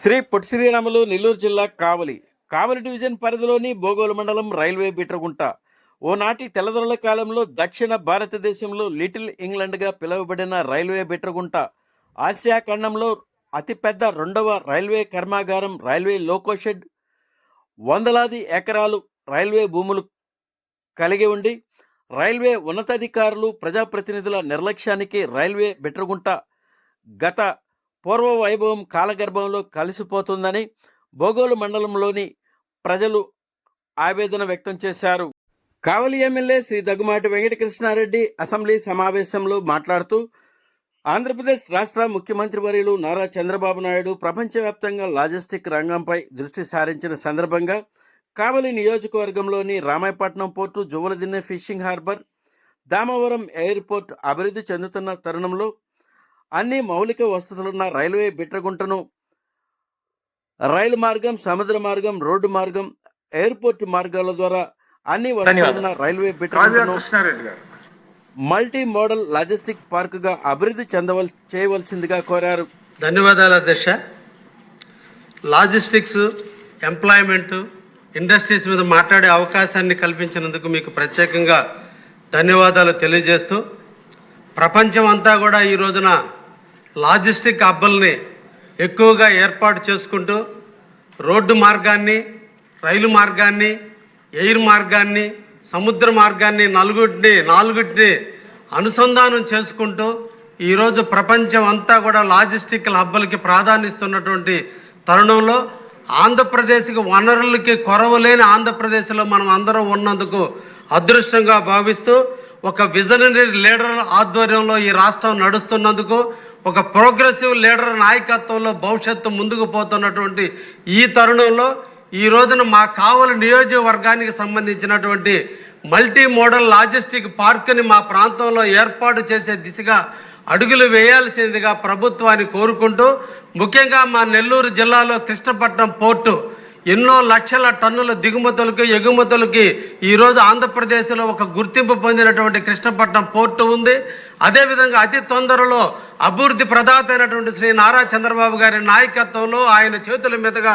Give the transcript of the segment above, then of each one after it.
శ్రీ పొట్టి శ్రీరాములు నెల్లూరు జిల్లా కావలి. కావలి డివిజన్ పరిధిలోని బోగోలు మండలం రైల్వే బిట్రగుంట. ఓనాటి తెల్లదొరల కాలంలో దక్షిణ భారతదేశంలో లిటిల్ ఇంగ్లండ్గా పిలువబడిన రైల్వే బిట్రగుంట. ఆసియా ఖండంలో అతిపెద్ద రెండవ రైల్వే కర్మాగారం రైల్వే లోకోషెడ్. వందలాది ఎకరాలు రైల్వే భూములు కలిగి ఉండి రైల్వే ఉన్నతాధికారులు ప్రజాప్రతినిధుల నిర్లక్ష్యానికి రైల్వే బిట్రగుంట గత పూర్వ వైభవం కాలగర్భంలో కలిసిపోతుందని బోగోలు మండలంలోని ప్రజలు ఆవేదన వ్యక్తం చేశారు. కావలి ఎమ్మెల్యే శ్రీ దగ్గుమాటి వెంకటకృష్ణారెడ్డి అసెంబ్లీ సమావేశంలో మాట్లాడుతూ ఆంధ్రప్రదేశ్ రాష్ట్ర ముఖ్యమంత్రి వర్యులు నారా చంద్రబాబు నాయుడు ప్రపంచవ్యాప్తంగా లాజిస్టిక్ రంగంపై దృష్టి సారించిన సందర్భంగా కావలి నియోజకవర్గంలోని Ramayapatnam port Juvvaladinne fishing harbour Damavaram airport అభివృద్ధి చెందుతున్న తరుణంలో అన్ని మౌలిక వసతులున్న రైల్వే బిట్రగుంటను. రైలు మార్గం సముద్ర మార్గం రోడ్డు మార్గం ఎయిర్పోర్ట్ మార్గాల ద్వారా అన్ని వసతులున్న రైల్వే బిట్రగుంటను మల్టీ మోడల్ లాజిస్టిక్ పార్కుగా అభివృద్ధి చెందవల్ చేయవలసిందిగా కోరారు. ధన్యవాదాలు అధ్యక్ష. లాజిస్టిక్స్ ఎంప్లాయ్మెంట్ ఇండస్ట్రీస్ మీద మాట్లాడే అవకాశాన్ని కల్పించినందుకు మీకు ప్రత్యేకంగా ధన్యవాదాలు తెలియజేస్తూ ప్రపంచం అంతా కూడా ఈ రోజున లాజిస్టిక్ హబ్బల్ని ఎక్కువగా ఏర్పాటు చేసుకుంటూ రోడ్డు మార్గాన్ని రైలు మార్గాన్ని ఎయిర్ మార్గాన్ని సముద్ర మార్గాన్ని నలుగుటిని నాలుగుటిని అనుసంధానం చేసుకుంటూ ఈరోజు ప్రపంచం అంతా కూడా లాజిస్టిక్ హబ్బలకి ప్రాధాన్యస్తున్నటువంటి తరుణంలో ఆంధ్రప్రదేశ్కి వనరులకి కొరవలేని ఆంధ్రప్రదేశ్లో మనం అందరం ఉన్నందుకు అదృష్టంగా భావిస్తూ ఒక విజనరీ లీడర్ ఆధ్వర్యంలో ఈ రాష్ట్రం నడుస్తున్నందుకు ఒక ప్రోగ్రెసివ్ లీడర్ నాయకత్వంలో భవిష్యత్తు ముందుకు పోతున్నటువంటి ఈ తరుణంలో ఈ రోజున మా కావలి నియోజకవర్గానికి సంబంధించినటువంటి మల్టీ మోడల్ లాజిస్టిక్ పార్క్ని మా ప్రాంతంలో ఏర్పాటు చేసే దిశగా అడుగులు వేయాల్సిందిగా ప్రభుత్వాన్ని కోరుకుంటూ ముఖ్యంగా మా నెల్లూరు జిల్లాలో కృష్ణపట్నం పోర్టు ఎన్నో లక్షల టన్నుల దిగుమతులకి ఎగుమతులకి ఈరోజు ఆంధ్రప్రదేశ్లో ఒక గుర్తింపు పొందినటువంటి కృష్ణపట్నం పోర్టు ఉంది. అదేవిధంగా అతి తొందరలో అభివృద్ధి ప్రదాత అయినటువంటి శ్రీ నారా చంద్రబాబు గారి నాయకత్వంలో ఆయన చేతుల మీదుగా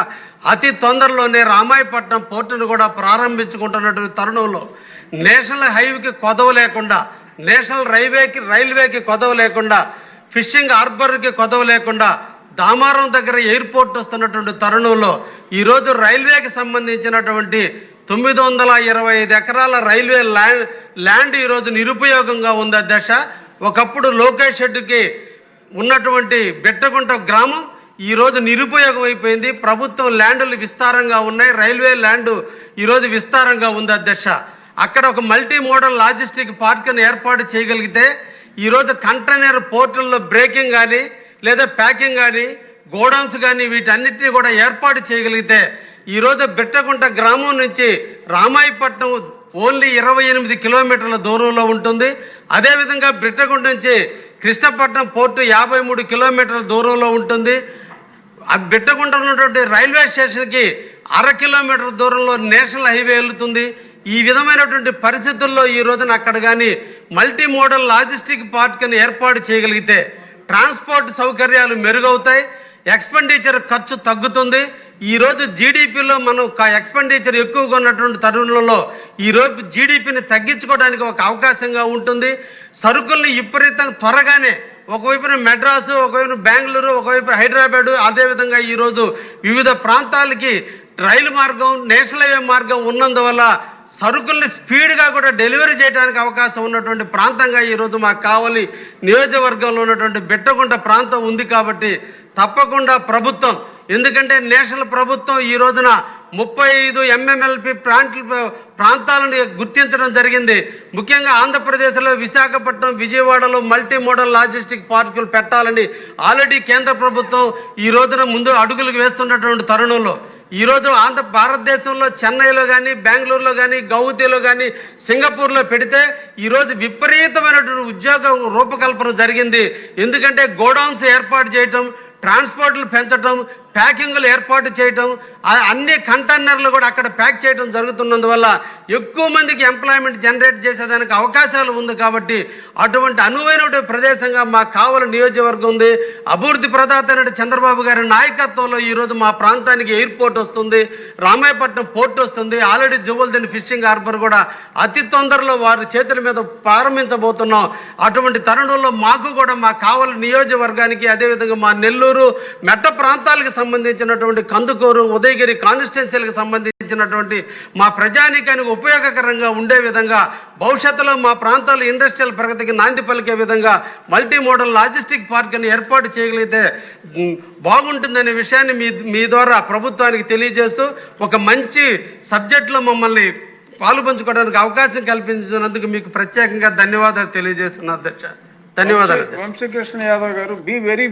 అతి తొందరలోనే రామాయపట్నం పోర్టును కూడా ప్రారంభించుకుంటున్నటువంటి తరుణంలో నేషనల్ హైవేకి కొదవ లేకుండా నేషనల్ రైల్వేకి రైల్వేకి కొదవ లేకుండా ఫిషింగ్ హార్బర్కి కొదవ లేకుండా దామారం దగ్గర ఎయిర్పోర్ట్ వస్తున్నటువంటి తరుణంలో ఈరోజు రైల్వేకి సంబంధించినటువంటి తొమ్మిది వందల ఇరవై ఐదు ఎకరాల రైల్వే ల్యాండ్ ల్యాండ్ ఈరోజు నిరుపయోగంగా ఉంది అధ్యక్ష. ఒకప్పుడు లోకేష్ షెడ్డుకి ఉన్నటువంటి బెట్టగుంట గ్రామం ఈరోజు నిరుపయోగం అయిపోయింది. ప్రభుత్వం ల్యాండ్లు విస్తారంగా ఉన్నాయి. రైల్వే ల్యాండ్ ఈరోజు విస్తారంగా ఉంది అధ్యక్ష. అక్కడ ఒక మల్టీ మోడల్ లాజిస్టిక్ పార్క్ను ఏర్పాటు చేయగలిగితే ఈరోజు కంటైనర్ పోర్టుల్లో బ్రేకింగ్ కానీ లేదా ప్యాకింగ్ కానీ గోడౌన్స్ కానీ వీటన్నిటిని కూడా ఏర్పాటు చేయగలిగితే ఈ రోజు గ్రామం నుంచి రామాయపట్నం ఓన్లీ ఇరవై ఎనిమిది కిలోమీటర్ల దూరంలో ఉంటుంది. అదేవిధంగా బిట్టగుంట నుంచి కృష్ణపట్నం పోర్టు యాభై మూడు కిలోమీటర్ల దూరంలో ఉంటుంది. ఆ బిట్టగుంట ఉన్నటువంటి రైల్వే స్టేషన్కి అర కిలోమీటర్ దూరంలో నేషనల్ హైవే వెళ్తుంది. ఈ విధమైనటువంటి పరిస్థితుల్లో ఈ రోజున అక్కడ కానీ మల్టీ మోడల్ లాజిస్టిక్ పార్క్ని ఏర్పాటు చేయగలిగితే ట్రాన్స్పోర్ట్ సౌకర్యాలు మెరుగవుతాయి ఎక్స్పెండిచర్ ఖర్చు తగ్గుతుంది. ఈరోజు జీడిపిలో మనం ఎక్స్పెండిచర్ ఎక్కువగా ఉన్నటువంటి తరుణంలో ఈ రోజు జీడిపిని తగ్గించుకోవడానికి ఒక అవకాశంగా ఉంటుంది. సరుకుల్ని విపరీతంగా త్వరగానే ఒకవైపున మెడ్రాసు ఒకవైపు బెంగళూరు ఒకవైపు హైదరాబాదు అదేవిధంగా ఈరోజు వివిధ ప్రాంతాలకి రైలు మార్గం నేషనల్ హైవే మార్గం ఉన్నందువల్ల సరుకుల్ని స్పీడ్గా కూడా డెలివరీ చేయడానికి అవకాశం ఉన్నటువంటి ప్రాంతంగా ఈరోజు మాకు కావాలి నియోజకవర్గంలో ఉన్నటువంటి బెట్టగుంట ప్రాంతం ఉంది కాబట్టి తప్పకుండా ప్రభుత్వం ఎందుకంటే నేషనల్ ప్రభుత్వం ఈ రోజున ముప్పై ఐదు ఎంఎంఎల్పి ప్రాంత ప్రాంతాలను గుర్తించడం జరిగింది. ముఖ్యంగా ఆంధ్రప్రదేశ్లో విశాఖపట్నం విజయవాడలో మల్టీ మోడల్ లాజిస్టిక్ పార్కులు పెట్టాలని ఆల్రెడీ కేంద్ర ప్రభుత్వం ఈ రోజున ముందు అడుగులు వేస్తున్నటువంటి తరుణంలో ఈరోజు ఆంధ్ర భారతదేశంలో చెన్నైలో కానీ బెంగళూరులో కానీ గౌహతిలో కానీ సింగపూర్లో పెడితే ఈరోజు విపరీతమైనటువంటి ఉద్యోగ రూపకల్పన జరిగింది. ఎందుకంటే గోడౌన్స్ ఏర్పాటు చేయటం ట్రాన్స్పోర్ట్లు పెంచడం ప్యాకింగ్లు ఏర్పాటు చేయటం అన్ని కంటైనర్లు కూడా అక్కడ ప్యాక్ చేయడం జరుగుతున్నందువల్ల ఎక్కువ మందికి ఎంప్లాయ్మెంట్ జనరేట్ చేసేదానికి అవకాశాలు ఉంది కాబట్టి అటువంటి అనువైనటువంటి ప్రదేశంగా మా కావల నియోజకవర్గం ఉంది. అభివృద్ధి ప్రదాత చంద్రబాబు గారి నాయకత్వంలో ఈరోజు మా ప్రాంతానికి ఎయిర్పోర్ట్ వస్తుంది. రామాయపట్నం పోర్ట్ వస్తుంది. ఆల్రెడీ జువల్దిన్ ఫిషింగ్ హార్బర్ కూడా అతి తొందరలో వారి చేతుల మీద ప్రారంభించబోతున్నాం. అటువంటి తరుణంలో మాకు కూడా మా కావల నియోజకవర్గానికి అదేవిధంగా మా నెల్లూరు మెట్ట ప్రాంతాలకు సంబంధించినటువంటి కందుకూరు ఉదయగిరి కాన్స్టిట్యున్సీలకు సంబంధించినటువంటి మా ప్రజానీకానికి ఉపయోగకరంగా ఉండే విధంగా భవిష్యత్తులో మా ప్రాంతాల ఇండస్ట్రియల్ ప్రగతికి నాంది పలికే విధంగా మల్టీ మోడల్ లాజిస్టిక్ పార్క్ని ఏర్పాటు చేయగలిగితే బాగుంటుందనే విషయాన్ని మీ మీ ద్వారా ప్రభుత్వానికి తెలియజేస్తూ ఒక మంచి సబ్జెక్ట్లో మమ్మల్ని పాలు పంచుకోవడానికి అవకాశం కల్పించినందుకు మీకు ప్రత్యేకంగా ధన్యవాదాలు తెలియజేస్తున్నా అధ్యక్ష. ధన్యవాదాలు. వంశీకృష్ణ యాదవ్ గారు బి వెరీ